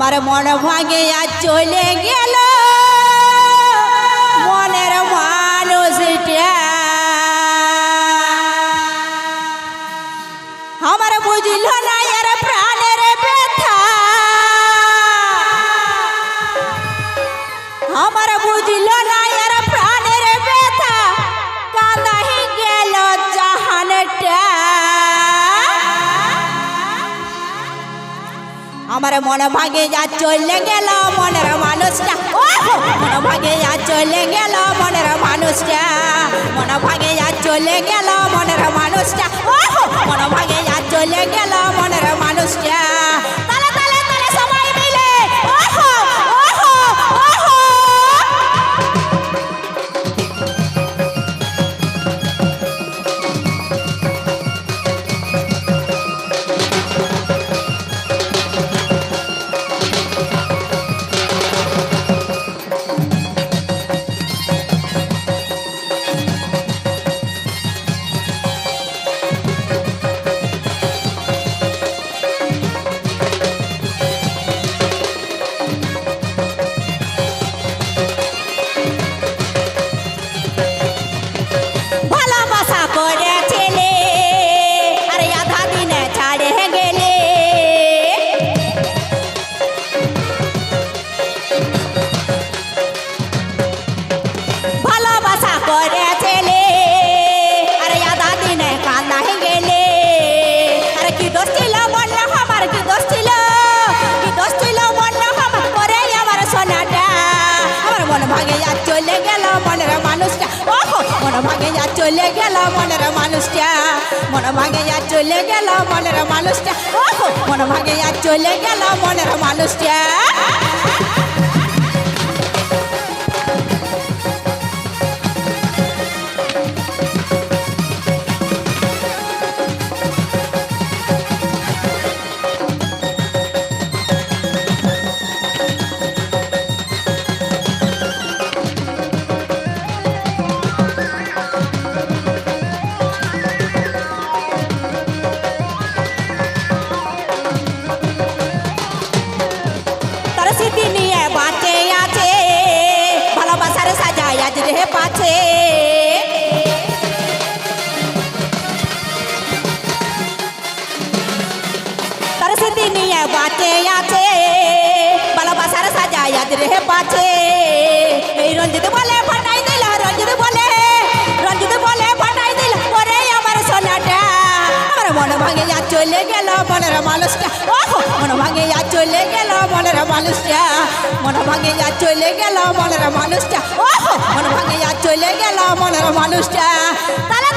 আমার মন ভাঙে আর চলে গেল। আমার মনে ভাগে যা চলে গেল মনের মানুষটা। মন ভাগে যা চলে গেল মনের মানুষটা। মনে ভাগে যা চলে গেল মনের মানুষটা। মন ভাগে যা চলে গেল মনের মানুষটা। চলে গেল মনের মানুষটা। মন ভাঙে আর চলে গেল মনের মানুষটা। মন ভাঙে আর চলে গেল মনের মানুষটা। বাঁচে আছে। ভালোবাসার সাজায় আজ রে পাছে এই রঞ্জিত বলে ফাটাই দিল, রঞ্জিত বলে রঞ্জিত বলে ফাটাই দিল। ওরে আমার সোনাটা, আমার মন ভাঙে যা চলে গেল মনের মানুষটা। মন ভাঙে যা চলে গেল মনের মানুষটা। মন ভাঙে যা চলে গেল মনের মানুষটা। ওহো, মন ভাঙে যা চলে গেল মনের মানুষটা। তালে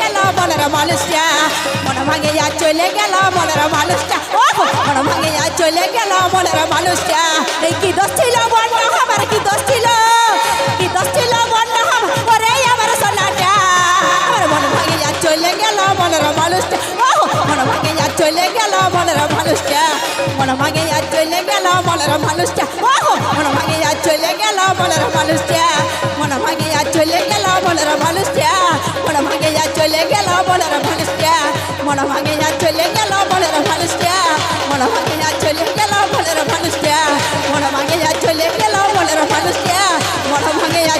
গেল মনের মানুষটা। মন ভাঙে যা চলে গেল মনের মানুষটা। ওহো, মন ভাঙে যা চলে গেল মনের মানুষটা। এই কি দোষ ছিল বললে আমার, কি দোষ ছিল? কি দোষ ছিল আমার? করে আমার সোনাটা। আমার মন ভাঙে যা চলে গেল মনের মানুষটা। ওহো, মন ভাঙে যা চলে গেল মনের মানুষটা। মন ভাঙে যা চলে গেল মনের মানুষটা। ওহো, মন ভাঙে যা চলে গেল মনের মানুষটা। চলে গেল বলার মানুষটা, মন ভাঙিয়া চলে গেল বলার মানুষটা, মন ভাঙিয়া চলে গেল বলার মানুষটা, মন ভাঙিয়া চলে গেল বলার মানুষটা, মন ভাঙিয়া